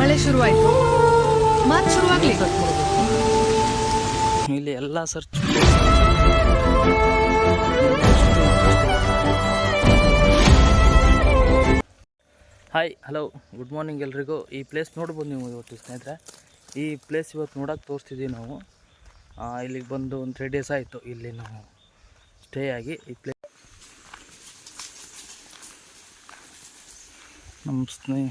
ಮಳೆ ಶುರುವಾಯ್ತು. ಮಾತು ಶುರುವಾಗ್ಲಿ. ಇಲ್ಲಿ ಎಲ್ಲ search hi hello good morning ಎಲ್ರಿಗೂ. ಈ ಪ್ಲೇಸ್ ನೋಡ್ಬೋದು ನೀವು ಇವತ್ತು ಸ್ನೇಹಿತರೆ. ಈ ಪ್ಲೇಸ್ ಇವತ್ತು ನೋಡೋಕೆ ತೋರಿಸ್ತಿದ್ದೀವಿ ನಾವು. ಇಲ್ಲಿಗೆ ಬಂದು ಒಂದು ತ್ರೀ ಡೇಸ್ ಆಯಿತು. ಇಲ್ಲಿ ನಾವು ಸ್ಟೇ ಆಗಿ ಈ ಪ್ಲೇ ನಮ್ಮ ಸ್ನೇಹ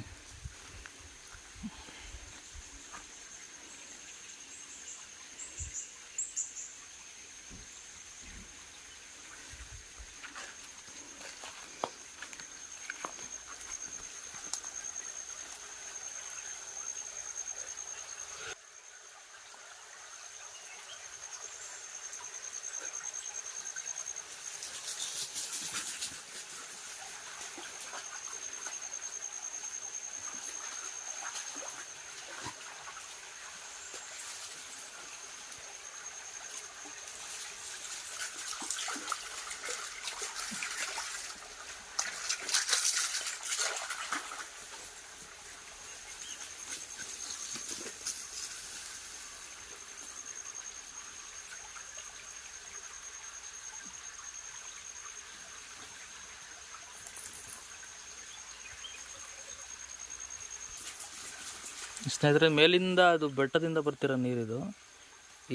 ಸ್ನೇಹಿತರೆ, ಮೇಲಿಂದ ಅದು ಬೆಟ್ಟದಿಂದ ಬರ್ತಿರೋ ನೀರಿದು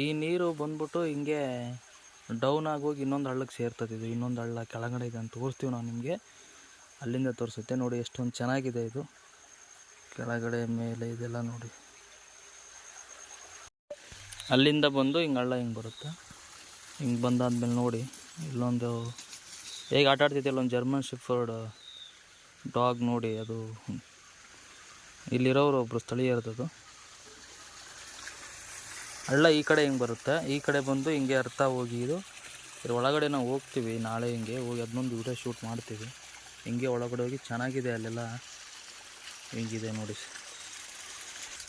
ಈ ನೀರು ಬಂದ್ಬಿಟ್ಟು ಹಿಂಗೆ ಡೌನ್ ಆಗೋಗಿ ಇನ್ನೊಂದು ಹಳ್ಳಕ್ಕೆ ಸೇರ್ತದೆ ಇನ್ನೊಂದು ಹಳ್ಳ ಕೆಳಗಡೆ ಇದೆ ಅಂತ ತೋರಿಸ್ತೀವಿ ನಾವು ನಿಮಗೆ. ಅಲ್ಲಿಂದ ತೋರಿಸುತ್ತೆ. ನೋಡಿ ಎಷ್ಟೊಂದು ಚೆನ್ನಾಗಿದೆ ಇದು. ಕೆಳಗಡೆ ಮೇಲೆ ಇದೆಲ್ಲ ನೋಡಿ. ಅಲ್ಲಿಂದ ಬಂದು ಹಿಂಗೆ ಹಳ್ಳ ಹಿಂಗೆ ಬರುತ್ತೆ. ಹಿಂಗೆ ಬಂದಾದ್ಮೇಲೆ ನೋಡಿ, ಇಲ್ಲೊಂದು ಹೇಗೆ ಆಟ ಆಡ್ತಿದ್ದೆ ಒಂದು ಜರ್ಮನ್ ಶಿಫರ್ಡ್ ಡಾಗ್ ನೋಡಿ ಅದು. ಇಲ್ಲಿರೋರು ಒಬ್ಬರು ಸ್ಥಳೀಯರದ್ದು. ಹಳ್ಳ ಈ ಕಡೆ ಹಿಂಗೆ ಬರುತ್ತೆ. ಈ ಕಡೆ ಬಂದು ಹಿಂಗೆ ಅರ್ಥ ಹೋಗಿ ಇದು. ಇದ್ರ ಒಳಗಡೆ ನಾವು ಹೋಗ್ತೀವಿ. ನಾಳೆ ಹಿಂಗೆ ಹೋಗಿ ಅದನ್ನೊಂದು ವಿಡಿಯೋ ಶೂಟ್ ಮಾಡ್ತೀವಿ. ಹಿಂಗೆ ಒಳಗಡೆ ಹೋಗಿ ಚೆನ್ನಾಗಿದೆ ಅಲ್ಲೆಲ್ಲ. ಹಿಂಗಿದೆ ನೋಡಿ.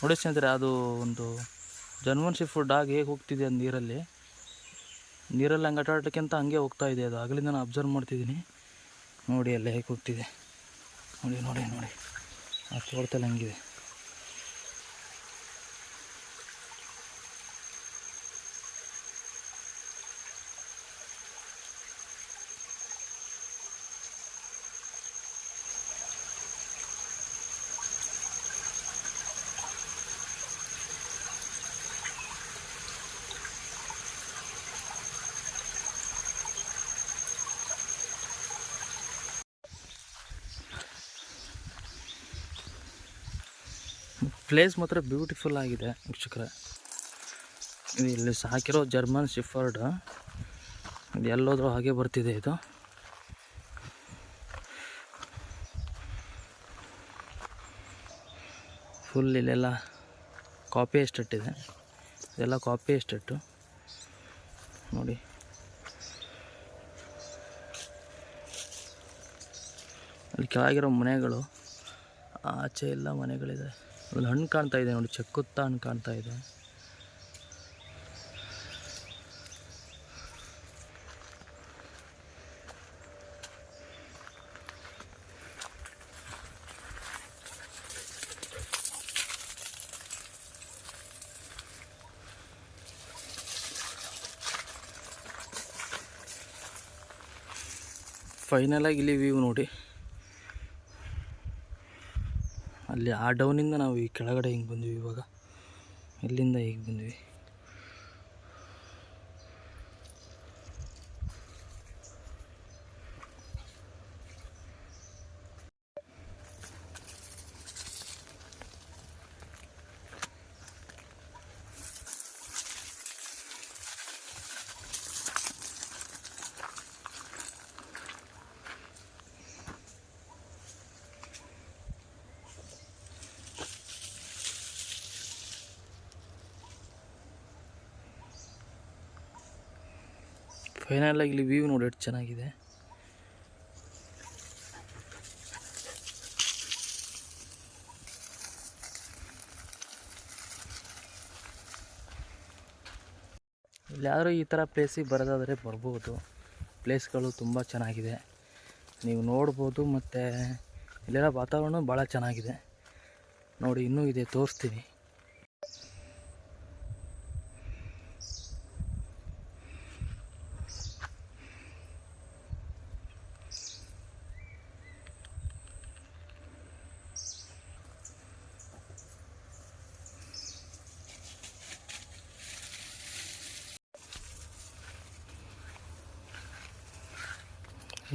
ನೋಡಿ ಸ್ನೇಹಿತರೆ, ಅದು ಒಂದು ಜನ್ಮನ್ ಫುಡ್ ಆಗಿ ಹೇಗೆ ಹೋಗ್ತಿದೆ ಅದು ನೀರಲ್ಲಿ. ನೀರಲ್ಲಿ ಹಂಗೆ ಆಟಾಡೋಕ್ಕಿಂತ ಹಂಗೆ ಹೋಗ್ತಾ ಇದೆ ಅದು. ಆಗಲಿಂದ ನಾನು ಅಬ್ಸರ್ವ್ ಮಾಡ್ತಿದ್ದೀನಿ. ನೋಡಿ ಅಲ್ಲೇ ಹೇಗೆ ಹೋಗ್ತಿದೆ. ನೋಡಿ ನೋಡಿ ನೋಡಿ. ಆ ತೋಟದಲ್ಲಿ ಹಂಗಿದೆ ಪ್ಲೇಸ್ ಮಾತ್ರ ಬ್ಯೂಟಿಫುಲ್ ಆಗಿದೆ, ವೀಕ್ಷಕರೇ. ಇಲ್ಲಿ ಸಾಕಿರೋ ಜರ್ಮನ್ ಶಿಫರ್ಡ್ ಇದು ಎಲ್ಲೋದ್ರೂ ಹಾಗೆ ಬರ್ತಿದೆ ಇದು. ಫುಲ್ ಇಲ್ಲೆಲ್ಲ ಕಾಪಿ ಎಸ್ಟೇಟ್ ಇದೆ ಇದೆಲ್ಲ ಕಾಪಿ ಎಸ್ಟೇಟು ನೋಡಿ. ಅಲ್ಲಿ ಕೆಳಗಿರೋ ಮನೆಗಳು, ಆಚೆ ಎಲ್ಲ ಮನೆಗಳಿದೆ. ಒಂದು ಹಣ್ಣು ಕಾಣ್ತಾ ಇದೆ ನೋಡಿ ಚಕ್ಕುತ್ತ ಹಣ್ಣು ಕಾಣ್ತಾ ಇದೆ. ಫೈನಲಾಗಿ ಇಲ್ಲಿ ವ್ಯೂ ನೋಡಿ. ಅಲ್ಲಿ ಆ ಡೌನಿಂದ ನಾವು ಈ ಕೆಳಗಡೆ ಹಿಂಗೆ ಬಂದ್ವಿ ಇವಾಗ. ಇಲ್ಲಿಂದ ಹೀಗೆ ಬಂದ್ವಿ. ಫೈನಲ್ ಆಗಿ ಇಲ್ಲಿ ವ್ಯೂ ನೋಡಿ, ಎಷ್ಟು ಚೆನ್ನಾಗಿದೆ. ಇಲ್ಲಿ ಯಾರು ಈ ಥರ ಪ್ಲೇಸಿಗೆ ಬರೋದಾದರೆ ಬರ್ಬೋದು. ಪ್ಲೇಸ್ಗಳು ತುಂಬ ಚೆನ್ನಾಗಿದೆ. ನೀವು ನೋಡ್ಬೋದು ಮತ್ತು ಇಲ್ಲೆಲ್ಲ ವಾತಾವರಣ ಭಾಳ ಚೆನ್ನಾಗಿದೆ. ನೋಡಿ, ಇನ್ನೂ ಇದೆ, ತೋರಿಸ್ತೀನಿ.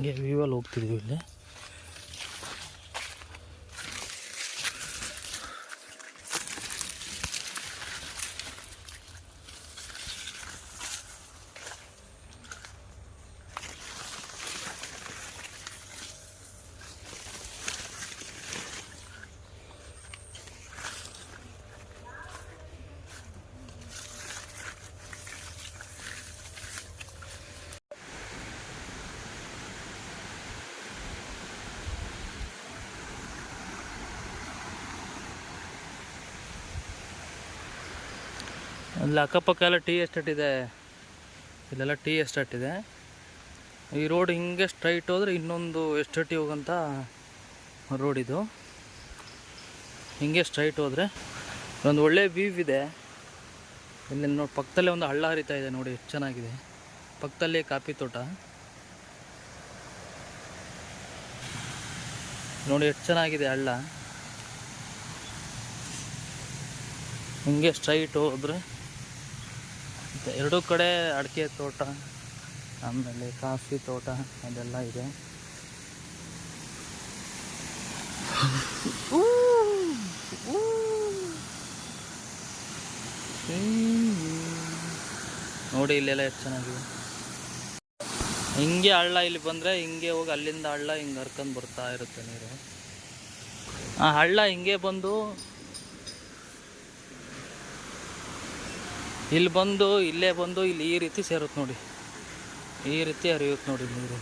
ಹಿಂಗೆ ವ್ಯೂವಲ್ಲಿ ಹೋಗ್ತಿದ್ದೀವಿ ಇಲ್ಲಿ ಅಲ್ಲಿ ಅಕ್ಕಪಕ್ಕ ಎಲ್ಲ ಟೀ ಎಸ್ಟೇಟ್ ಇದೆ. ಇಲ್ಲೆಲ್ಲ ಟೀ ಎಸ್ಟೇಟ್ ಇದೆ. ಈ ರೋಡ್ ಹಿಂಗೆ ಸ್ಟ್ರೈಟ್ ಹೋದರೆ ಇನ್ನೊಂದು ಎಸ್ಟೇಟಿಗೆ ಹೋಗೋಂಥ ರೋಡ್ ಇದು. ಹಿಂಗೆ ಸ್ಟ್ರೈಟ್ ಹೋದರೆ ಒಂದು ಒಳ್ಳೆ ವ್ಯೂ ಇದೆ. ಇಲ್ಲಿ ನೋಡಿ ಪಕ್ಕದಲ್ಲೇ ಒಂದು ಹಳ್ಳ ಹರಿತಾ ಇದೆ ನೋಡಿ, ಎಷ್ಟು ಚೆನ್ನಾಗಿದೆ. ಪಕ್ಕದಲ್ಲೇ ಕಾಫಿ ತೋಟ. ನೋಡಿ ಎಷ್ಟು ಚೆನ್ನಾಗಿದೆ ಹಳ್ಳ. ಹಿಂಗೆ ಸ್ಟ್ರೈಟ್ ಹೋದ್ರೆ ಎರಡೂ ಕಡೆ ಅಡಿಕೆ ತೋಟ ಆಮೇಲೆ ಕಾಫಿ ತೋಟ ಅದೆಲ್ಲ ಇದೆ. ನೋಡಿ ಇಲ್ಲೆಲ್ಲ ಎಷ್ಟು ಚೆನ್ನಾಗಿದೆ. ಹಿಂಗೆ ಹಳ್ಳ ಇಲ್ಲಿ ಬಂದರೆ ಹಿಂಗೆ ಹೋಗಿ ಅಲ್ಲಿಂದ ಹಳ್ಳ ಹಿಂಗೆ ಹರ್ಕೊಂಡು ಬರ್ತಾ ಇರುತ್ತೆ ನೀರು. ಆ ಹಳ್ಳ ಹಿಂಗೆ ಬಂದು ಇಲ್ಲಿ ಬಂದು, ಇಲ್ಲೇ ಬಂದು, ಇಲ್ಲಿ ಈ ರೀತಿ ಸೇರುತ್ತೆ ನೋಡಿ. ಈ ರೀತಿ ಹರಿಯುತ್ತೆ ನೋಡಿ ನೀರು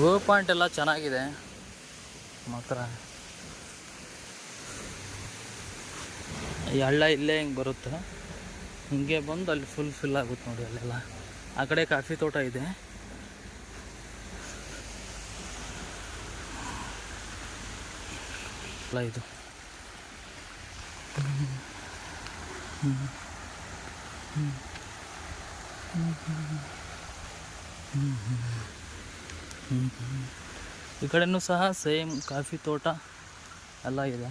ವ್ಯೂ ಪಾಯಿಂಟ್ ಎಲ್ಲ ಚೆನ್ನಾಗಿದೆ. ಮಾತ್ರ. ಈ ಹಳ್ಳ ಇಲ್ಲೇ ಹಿಂಗೆ ಬರುತ್ತೆ. ಹಿಂಗೆ ಬಂದು ಅಲ್ಲಿ ಫುಲ್ ಫಿಲ್ ಆಗುತ್ತೆ ನೋಡಿ ಅಲ್ಲೆಲ್ಲ. ಆ ಕಡೆ ಕಾಫಿ ತೋಟ ಇದೆ. ಅಲ್ಲ ಇದು. ಈ ಕಡೆನೂ ಸಹ ಸೇಮ್ ಕಾಫಿ ತೋಟ ಎಲ್ಲ ಇದೆ.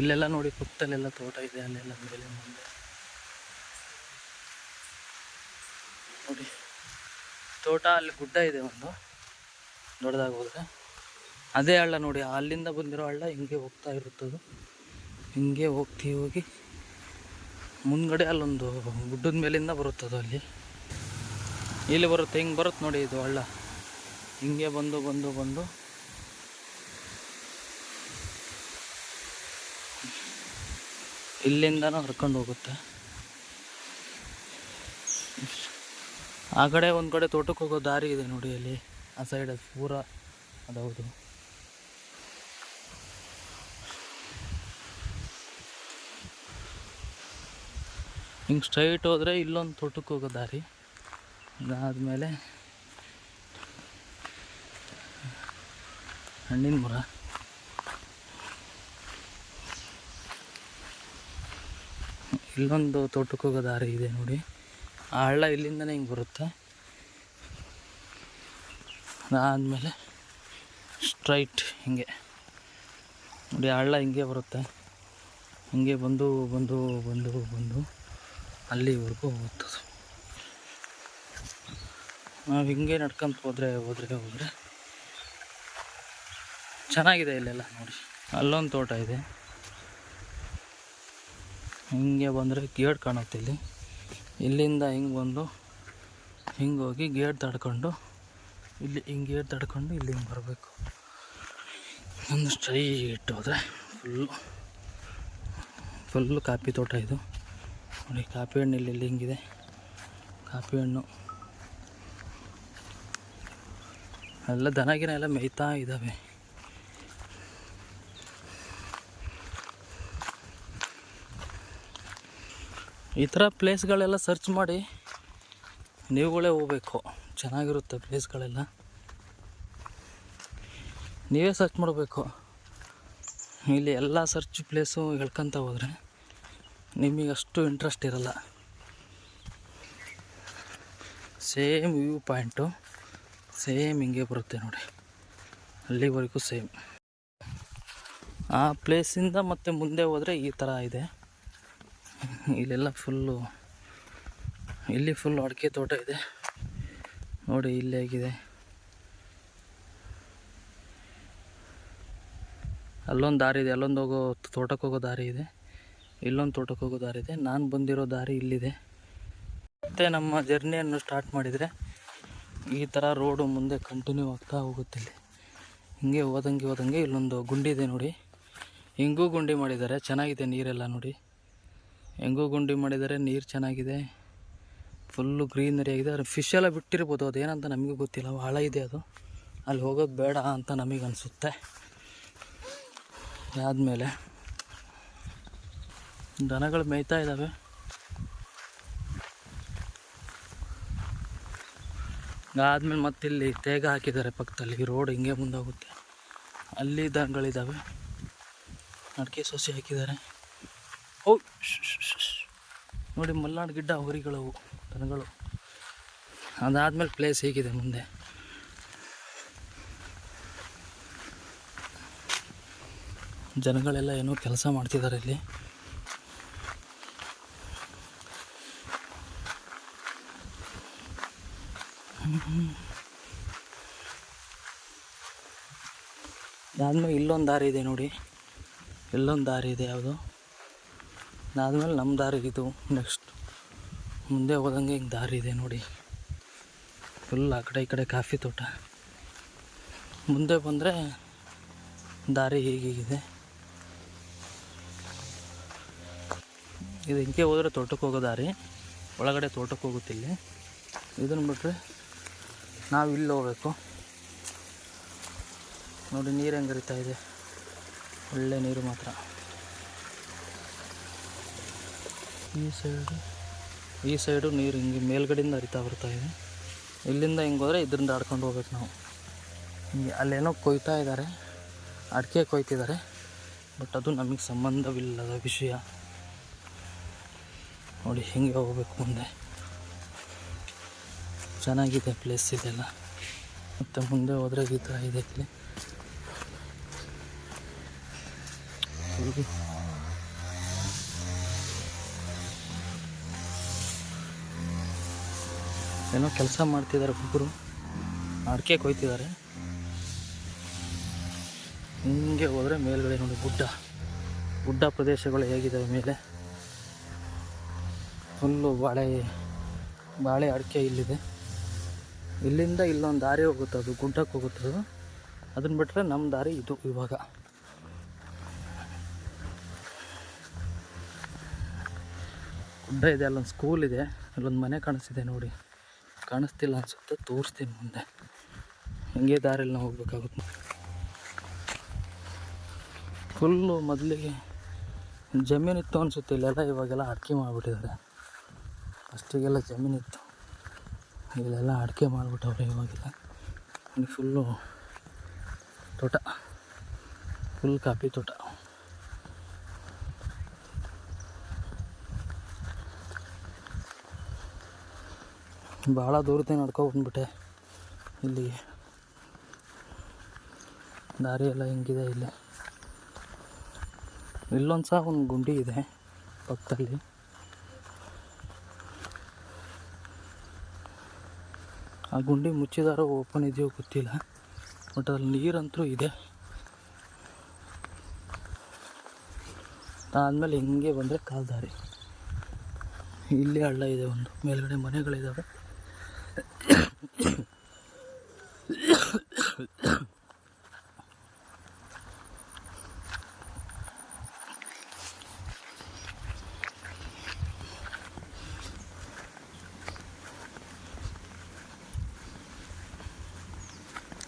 ಇಲ್ಲೆಲ್ಲ ನೋಡಿ ಪಕ್ಕದಲ್ಲೆಲ್ಲ ತೋಟ ಇದೆ, ಅಲ್ಲೆಲ್ಲ ಮೇಲೆ ಮುಂದೆ. ನೋಡಿ. ತೋಟ ಅಲ್ಲಿ ಗುಡ್ಡ ಇದೆ ಒಂದು. ದೊಡ್ಡದಾಗಿ ಹೋದರೆ. ಅದೇ ಹಳ್ಳ ನೋಡಿ. ಅಲ್ಲಿಂದ ಬಂದಿರೋ ಹಳ್ಳ ಹಿಂಗೆ ಹೋಗ್ತಾ ಇರುತ್ತದು. ಹಿಂಗೆ ಹೋಗ್ತಿ ಹೋಗಿ ಮುಂದ್ಗಡೆ ಅಲ್ಲೊಂದು ಗುಡ್ಡದ ಮೇಲಿಂದ ಬರುತ್ತದು ಅಲ್ಲಿ. ಇಲ್ಲಿ ಬರುತ್ತೆ, ಹಿಂಗೆ ಬರುತ್ತೆ ನೋಡಿ ಇದು ಹಳ್ಳ. ಹಿಂಗೆ ಬಂದು ಬಂದು ಬಂದು. ಇಲ್ಲಿಂದನೂ ಹರ್ಕೊಂಡು ಹೋಗುತ್ತೆ. ಆ ಕಡೆ ಒಂದು ಕಡೆ ತೋಟಕ್ಕೆ ಹೋಗೋ ದಾರಿ ಇದೆ ನೋಡಿ ಅಲ್ಲಿ. ಆ ಸೈಡ್ ಪೂರ ಅದೌದು ಹಿಂಗೆ ಸ್ಟ್ರೈಟ್ ಹೋದರೆ ಇಲ್ಲೊಂದು ತೋಟಕ್ಕೆ ಹೋಗೋ ದಾರಿ. ಅದಾದಮೇಲೆ ಹಣ್ಣಿನ ಮರ. ಇಲ್ಲೊಂದು ತೋಟಕ್ಕೆ ಹೋಗೋ ದಾರಿ ಇದೆ ನೋಡಿ. ಆ ಹಳ್ಳ ಇಲ್ಲಿಂದನೇ ಹಿಂಗೆ ಬರುತ್ತೆ. ಅದಾದಮೇಲೆ ಸ್ಟ್ರೈಟ್ ಹಿಂಗೆ. ನೋಡಿ, ಆ ಹಳ್ಳ ಹಿಂಗೆ ಬರುತ್ತೆ. ಹಿಂಗೆ ಬಂದು ಬಂದು ಬಂದು ಬಂದು ಅಲ್ಲಿವರೆಗೂ ಹೋಗ್ತದೆ. ನಾವು ಹಿಂಗೆ ನಡ್ಕೊಂತ ಹೋದರೆ ಹೋದರೆ ಹೋದರೆ ಚೆನ್ನಾಗಿದೆ ಇಲ್ಲೆಲ್ಲ ನೋಡಿ. ಅಲ್ಲೊಂದು ತೋಟ ಇದೆ. ಹಿಂಗೆ ಬಂದರೆ ಗೇಟ್ ಕಾಣುತ್ತೆ ಇಲ್ಲಿ. ಇಲ್ಲಿಂದ ಹಿಂಗೆ ಬಂದು, ಹಿಂಗೆ ಹೋಗಿ ಗೇಟ್ ತಡ್ಕೊಂಡು, ಇಲ್ಲಿ ಹಿಂಗೆ ಗೇಟ್ ತಡ್ಕೊಂಡು ಇಲ್ಲಿ ಹಿಂಗೆ ಬರಬೇಕು. ಒಂದು ಸ್ಟ್ರೈಟ್ ಹೋದರೆ ಫುಲ್ಲು ಫುಲ್ಲು ಕಾಫಿ ತೋಟ ಇದು. ನೋಡಿ ಕಾಫಿ ಹಣ್ಣು ಇಲ್ಲಿ ಇಲ್ಲಿ ಹಿಂಗಿದೆ. ಕಾಫಿ ಹಣ್ಣು. ಎಲ್ಲ ದನಗಿನ ಎಲ್ಲ ಮೇಯ್ತಾ ಇದ್ದಾವೆ ಈ ಥರ ಪ್ಲೇಸ್ಗಳೆಲ್ಲ ಸರ್ಚ್ ಮಾಡಿ ನೀವುಗಳೇ ಹೋಗ್ಬೇಕು. ಚೆನ್ನಾಗಿರುತ್ತೆ ಪ್ಲೇಸ್ಗಳೆಲ್ಲ. ನೀವೇ ಸರ್ಚ್ ಮಾಡಬೇಕು. ಇಲ್ಲಿ ಎಲ್ಲ ಸರ್ಚ್ ಪ್ಲೇಸು ಹೇಳ್ಕೊತ ಹೋದರೆ ನಿಮಗೆ ಅಷ್ಟು ಇಂಟ್ರೆಸ್ಟ್ ಇರಲ್ಲ. ಸೇಮ್ ವ್ಯೂ ಪಾಯಿಂಟು, ಸೇಮ್ ಹಿಂಗೆ ಬರುತ್ತೆ ನೋಡಿ. ಅಲ್ಲಿವರೆಗೂ ಸೇಮ್. ಆ ಪ್ಲೇಸಿಂದ ಮತ್ತೆ ಮುಂದೆ ಹೋದರೆ ಈ ಥರ ಇದೆ. ಇಲ್ಲೆಲ್ಲ ಫುಲ್ಲು, ಇಲ್ಲಿ ಫುಲ್ ಅಡಿಕೆ ತೋಟ ಇದೆ. ನೋಡಿ, ಇಲ್ಲಿ ಹೇಗಿದೆ. ಅಲ್ಲೊಂದು ದಾರಿ ಇದೆ. ಅಲ್ಲೊಂದು ಹೋಗೋ ತೋಟಕ್ಕೆ ಹೋಗೋ ದಾರಿ ಇದೆ. ಇಲ್ಲೊಂದು ತೋಟಕ್ಕೆ ಹೋಗೋ ದಾರಿ ಇದೆ. ನಾನು ಬಂದಿರೋ ದಾರಿ ಇಲ್ಲಿದೆ. ಮತ್ತು ನಮ್ಮ ಜರ್ನಿಯನ್ನು ಸ್ಟಾರ್ಟ್ ಮಾಡಿದರೆ ಈ ಥರ ರೋಡು ಮುಂದೆ ಕಂಟಿನ್ಯೂ ಆಗ್ತಾ ಹೋಗುತ್ತೆ ಇಲ್ಲಿ. ಹಿಂಗೆ ಹೋದಂಗೆ ಹೋದಂಗೆ ಇಲ್ಲೊಂದು ಗುಂಡಿ ಇದೆ ನೋಡಿ. ಹಿಂಗೂ ಗುಂಡಿ ಮಾಡಿದ್ದಾರೆ. ಚೆನ್ನಾಗಿದೆ ನೀರೆಲ್ಲ ನೋಡಿ. ಹೆಂಗೂ ಗುಂಡಿ ಮಾಡಿದ್ದಾರೆ, ನೀರು ಚೆನ್ನಾಗಿದೆ, ಫುಲ್ಲು ಗ್ರೀನರಿ ಆಗಿದೆ ಅದ್ರ ಫಿಶ್ ಎಲ್ಲ ಬಿಟ್ಟಿರ್ಬೋದು, ಅದೇನಂತ ನಮಗೂ ಗೊತ್ತಿಲ್ಲ ಭಾಳ ಇದೆ ಅದು. ಅಲ್ಲಿ ಹೋಗೋದು ಬೇಡ ಅಂತ ನಮಗೆ ಅನಿಸುತ್ತೆ. ಆದಮೇಲೆ ದನಗಳು ಮೇಯ್ತಾ ಇದ್ದಾವೆ ಆದಮೇಲೆ ಮತ್ತೆ ಇಲ್ಲಿ ತೇಗ ಹಾಕಿದ್ದಾರೆ ಪಕ್ಕದಲ್ಲಿ ರೋಡ್ ಹಿಂಗೆ ಮುಂದಾಗುತ್ತೆ. ಅಲ್ಲಿ ದನಗಳಿದ್ದಾವೆ ಅಡಿಕೆ ಸೊಸಿ ಹಾಕಿದ್ದಾರೆ. ಓ ನೋಡಿ, ಮಲ್ನಾಡು ಗಿಡ್ಡ, ಹೋರಿಗಳವು, ದನಗಳು. ಅದಾದ್ಮೇಲೆ ಪ್ಲೇಸ್ ಹೇಗಿದೆ ಮುಂದೆ. ಜನಗಳೆಲ್ಲ ಏನೋ ಕೆಲಸ ಮಾಡ್ತಿದ್ದಾರೆ ಇಲ್ಲಿ. ಅದಾದ್ಮೇಲೆ ಇಲ್ಲೊಂದು ದಾರಿ ಇದೆ ನೋಡಿ. ಇಲ್ಲೊಂದು ದಾರಿ ಇದೆ ಯಾವುದು. ಅದಾದ್ಮೇಲೆ ನಮ್ಮ ಇದು. ನೆಕ್ಸ್ಟ್ ಮುಂದೆ ಹೋದಂಗೆ ಹಿಂಗೆ ದಾರಿ ಇದೆ ನೋಡಿ. ಫುಲ್ ಆ ಕಡೆ ಈ ಕಡೆ ಕಾಫಿ ತೋಟ. ಮುಂದೆ ಬಂದರೆ ದಾರಿ ಹೀಗಿದೆ ಇದು. ಹಿಂಗೆ ಹೋದರೆ ತೋಟಕ್ಕೆ ಹೋಗೋ ದಾರಿ. ಒಳಗಡೆ ತೋಟಕ್ಕೆ ಹೋಗುತ್ತಿಲ್ಲಿ ಇದನ್ನು ಬಿಟ್ಟರೆ ನಾವು ಇಲ್ಲಿ ಹೋಗ್ಬೇಕು. ನೋಡಿ ನೀರು ಹೆಂಗೆ ಇದೆ. ಒಳ್ಳೆ ನೀರು ಮಾತ್ರ. ಈ ಸೈಡು ಈ ಸೈಡು ನೀರು ಹಿಂಗೆ ಮೇಲ್ಗಡೆಯಿಂದ ಹರಿತಾ ಬರ್ತಾ ಇದೆ. ಇಲ್ಲಿಂದ ಹಿಂಗೆ ಹೋದರೆ ಇದರಿಂದ ಆಡ್ಕೊಂಡು ಹೋಗ್ಬೇಕು ನಾವು. ಹಿಂಗೆ ಅಲ್ಲೇನೋ ಕೊಯ್ತಾ ಇದ್ದಾರೆ, ಅಡಿಕೆ ಕೊಯ್ತಿದ್ದಾರೆ, ಬಟ್ ಅದು ನಮಗೆ ಸಂಬಂಧವಿಲ್ಲದ ವಿಷಯ. ನೋಡಿ, ಹಿಂಗೆ ಹೋಗ್ಬೇಕು ಮುಂದೆ. ಚೆನ್ನಾಗಿದೆ ಪ್ಲೇಸ್ ಇದೆಲ್ಲ. ಮತ್ತು ಮುಂದೆ ಹೋದರೆ ಈ ಥರ ಇದೆ ಇಲ್ಲಿ. ಏನೋ ಕೆಲಸ ಮಾಡ್ತಿದ್ದಾರೆ ಒಬ್ಬರು ಅಡಿಕೆ ಕೊಯ್ತಿದ್ದಾರೆ. ಹಿಂಗೆ ಹೋದರೆ ಮೇಲ್ಗಡೆ ನೋಡಿ ಗುಡ್ಡ. ಗುಡ್ಡ ಪ್ರದೇಶಗಳು ಹೇಗಿದ್ದಾವೆ ಮೇಲೆ? ಫುಲ್ಲು ಬಾಳೆ ಬಾಳೆ ಅಡಿಕೆ ಇಲ್ಲಿದೆ. ಇಲ್ಲಿಂದ ಇಲ್ಲೊಂದು ದಾರಿ ಹೋಗುತ್ತೆ ಅದು, ಗುಡ್ಡಕ್ಕೆ ಹೋಗುತ್ತೆ ಅದು. ಅದನ್ನ ಬಿಟ್ಟರೆ ನಮ್ಮ ದಾರಿ ಇದು ಇವಾಗ. ಗುಡ್ಡ ಇದೆ, ಅಲ್ಲೊಂದು ಸ್ಕೂಲ್ ಇದೆ, ಅಲ್ಲೊಂದು ಮನೆ ಕಾಣಿಸ್ತಿದೆ ನೋಡಿ. ಕಾಣಿಸ್ತಿಲ್ಲ ಅನ್ಸುತ್ತೆ, ತೋರಿಸ್ತೀನಿ ಮುಂದೆ. ಹಂಗೆ ದಾರಿಯಲ್ಲಿ ನಾವು ಹೋಗ್ಬೇಕಾಗುತ್ತೆ. ಫುಲ್ಲು ಮೊದಲಿಗೆ ಜಮೀನಿತ್ತು ಅನಿಸುತ್ತೆ, ಇಲ್ಲೆಲ್ಲ ಇವಾಗೆಲ್ಲ ಅಡಿಕೆ ಮಾಡಿಬಿಟ್ಟಿದ್ದಾರೆ. ಅಷ್ಟಿಗೆಲ್ಲ ಜಮೀನಿತ್ತು. ಇಲ್ಲೆಲ್ಲ ಅಡಿಕೆ ಮಾಡಿಬಿಟ್ಟವ್ರೆ ಇವಾಗೆಲ್ಲ. ಫುಲ್ಲು ತೋಟ. ಫುಲ್ ಕಾಫಿ ತೋಟ. ಭಾಳ ದೂರತೆ ನಡ್ಕೊ ಬಂದ್ಬಿಟ್ಟೆ. ಇಲ್ಲಿಗೆ ದಾರಿ ಎಲ್ಲ ಹೆಂಗಿದೆ ಇಲ್ಲಿ. ಇಲ್ಲೊಂದು ಸಹ ಒಂದು ಗುಂಡಿ ಇದೆ ಪಕ್ಕದಲ್ಲಿ. ಆ ಗುಂಡಿ ಮುಚ್ಚಿದಾರೋ ಓಪನ್ ಇದೆಯೋ ಗೊತ್ತಿಲ್ಲ. ಬಟ್ ಅಲ್ಲಿ ನೀರಂತೂ ಇದೆ. ಆದಮೇಲೆ ಹಿಂಗೆ ಬಂದರೆ ಕಾಲ್ದಾರಿ. ಇಲ್ಲಿ ಹಳ್ಳ ಇದೆ ಒಂದು. ಮೇಲ್ಗಡೆ ಮನೆಗಳಿದ್ದಾವೆ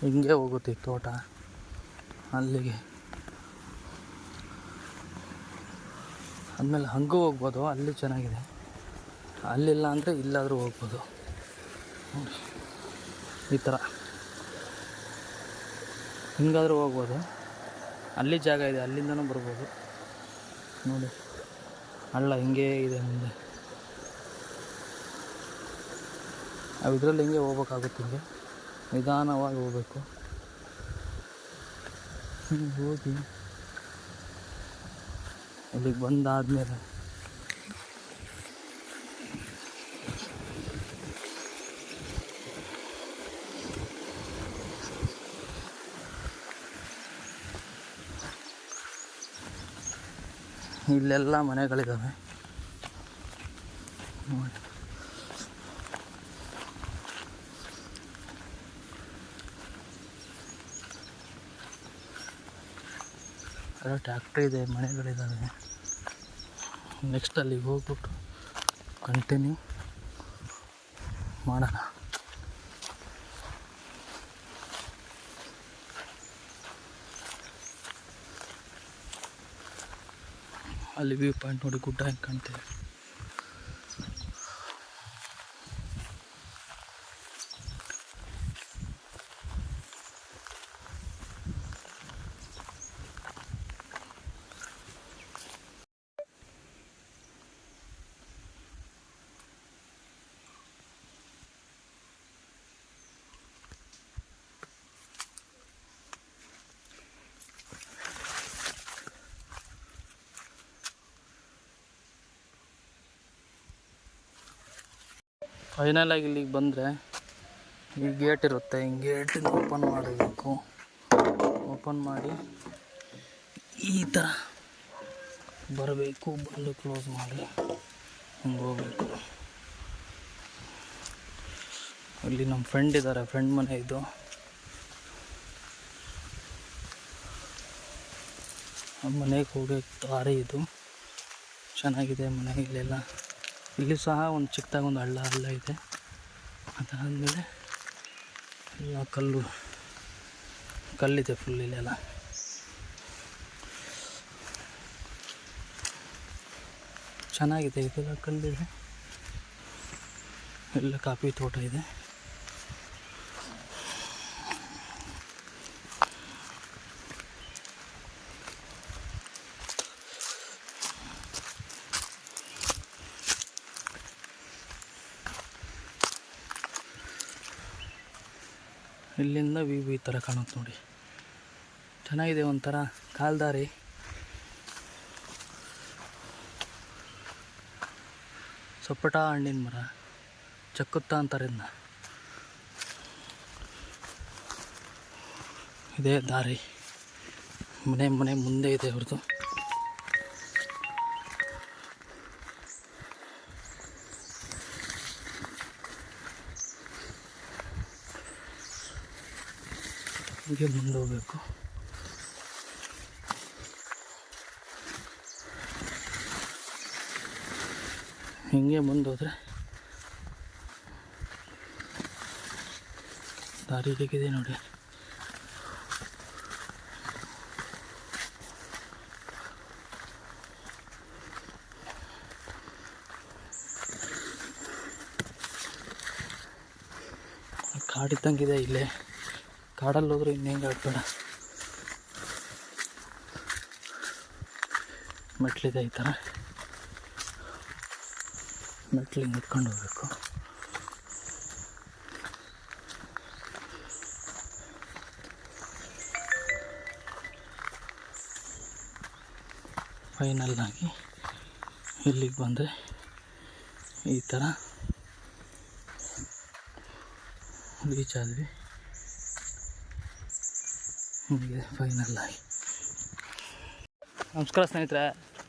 ಹಿಂಗೆ ಹೋಗುತ್ತೆ ತೋಟ. ಅಲ್ಲಿಗೆ. ಆಮೇಲೆ ಹಂಗೂ ಹೋಗ್ಬೋದು ಅಲ್ಲಿ ಚೆನ್ನಾಗಿದೆ. ಅಲ್ಲಿಲ್ಲ ಅಂದರೆ ಇಲ್ಲಾದರೂ ಹೋಗ್ಬೋದು. ಈ ಥರ. ಹಿಂಗಾದರೂ ಹೋಗ್ಬೋದು. ಅಲ್ಲಿ ಜಾಗ ಇದೆ, ಅಲ್ಲಿಂದನೂ ಬರ್ಬೋದು. ನೋಡಿ. ಹಳ್ಳ ಹಿಂಗೇ ಇದೆ ಮುಂದೆ. ನಾವು ಇದರಲ್ಲಿ ಹಿಂಗೆ ಹೋಗ್ಬೇಕಾಗುತ್ತೆ ಹಿಂಗೆ. ನಿಧಾನವಾಗಿ ಹೋಗ್ಬೇಕು. ಹಿಂಗೆ. ಅಲ್ಲಿಗೆ ಬಂದಾದಮೇಲೆ. ಇಲ್ಲೆಲ್ಲ ಮನೆಗಳಿದ್ದಾವೆ ನೋಡಿ. ಅಲ್ಲ ಟ್ಯಾಕ್ಟ್ರಿ ಇದೆ ಮನೆಗಳಿದ್ದಾವೆ ನೆಕ್ಸ್ಟ್ ಅಲ್ಲಿಗೆ ಹೋಗ್ಬಿಟ್ಟು ಕಂಟಿನ್ಯೂ ಮಾಡೋಣ. ಅಲ್ಲಿ ವ್ಯೂ ಪಾಯಿಂಟ್ ನೋಡಿ ಗುಡ್ಡ ಹೆಂಗೆ ಕಾಣ್ತಿದೆ. ಫೈನಲ್ ಆಗಿ ಇಲ್ಲಿಗೆ ಬಂದರೆ ಈ ಗೇಟ್ ಇರುತ್ತೆ. ಈ ಗೇಟಿಂದ ಓಪನ್ ಮಾಡಬೇಕು. ಓಪನ್ ಮಾಡಿ ಈ ಥರ ಬರಬೇಕು, ಬಂದು ಕ್ಲೋಸ್ ಮಾಡಿ ಹಿಂಗೆ ಹೋಗ್ಬೇಕು. ಅಲ್ಲಿ ನಮ್ಮ ಫ್ರೆಂಡ್ ಇದ್ದಾರೆ ಫ್ರೆಂಡ್ ಮನೆ ಇದು. ಮನೆಗೆ ಹೋಗೋ ದಾರಿ ಇದು. ಚೆನ್ನಾಗಿದೆ ಮನೆ ಇಲ್ಲೆಲ್ಲ. ಇಲ್ಲಿ ಸಹ ಒಂದು ಚಿಕ್ಕದಾಗಿ ಒಂದು ಹಳ್ಳ ಹಳ್ಳ ಇದೆ. ಅದಾದಮೇಲೆ ಎಲ್ಲ ಕಲ್ಲು, ಕಲ್ಲಿದೆ ಫುಲ್ ಇಲ್ಲೆಲ್ಲ. ಚೆನ್ನಾಗಿದೆ. ಇದೆಲ್ಲ ಕಲ್ಲಿದೆ. ಎಲ್ಲ ಕಾಫಿ ತೋಟ ಇದೆ ಇಲ್ಲಿಂದ ವ್ಯೂ ಈ ಥರ ಕಾಣುತ್ತೆ ನೋಡಿ. ಚೆನ್ನಾಗಿದೆ ಒಂಥರ ಕಾಲ್ದಾರಿ. ಸೊಪ್ಪಟ ಹಣ್ಣಿನ ಮರ. ಚಕ್ಕುತ್ತ ಅಂತಾರೆ ಇದನ್ನ ಇದೇ ದಾರಿ. ಮನೆ ಮನೆ ಮುಂದೆ ಇದೆ ಅವ್ರದ್ದು. ಹೀಗೆ ಮುಂದೆ ಹೋಗಬೇಕು. ಹಿಂಗೆ ಮುಂದೆ ಹೋದರೆ ದಾರಿ ಹೇಗಿದೆ ನೋಡಿ. ಕಾಡಿದ್ದಂಗಿದೆ ಇಲ್ಲೇ. ಕಾಡಲ್ಲಿ ಹೋದ್ರೆ ಇನ್ನು ಹೆಂಗೆ ಆಡ್ಬೇಡ ಮೆಟ್ಲಿದೆ ಈ ಥರ. ಮೆಟ್ಲಿಗೆ ನಿಂತ್ಕೊಂಡು ಹೋಗ್ಬೇಕು. ಫೈನಲ್ ಆಗಿ ಇಲ್ಲಿಗೆ ಬಂದರೆ ಈ ಥರ. ರೀಚ್ ಆದ್ವಿ. ಹೀಗೆ ಫೈನಲ್ ಆಗಿ ನಮಸ್ಕಾರ ಸ್ನೇಹಿತರೆ.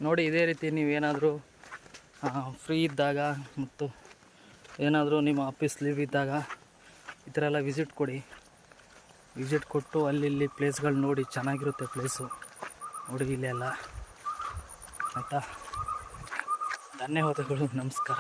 ನೋಡಿ, ಇದೇ ರೀತಿ ನೀವೇನಾದರೂ ಫ್ರೀ ಇದ್ದಾಗ ಮತ್ತು ಏನಾದರೂ ನಿಮ್ಮ ಆಫೀಸ್ ಲೀವ್ ಇದ್ದಾಗ ಈ ಥರ ಎಲ್ಲ ವಿಸಿಟ್ ಕೊಡಿ. ವಿಸಿಟ್ ಕೊಟ್ಟು ಅಲ್ಲಿ ಇಲ್ಲಿ ಪ್ಲೇಸ್ಗಳು ನೋಡಿ, ಚೆನ್ನಾಗಿರುತ್ತೆ ಪ್ಲೇಸು ನೋಡಿ, ಇಲ್ಲೆಲ್ಲ. ಆಯಿತಾ? ಧನ್ಯವಾದಗಳು, ನಮಸ್ಕಾರ.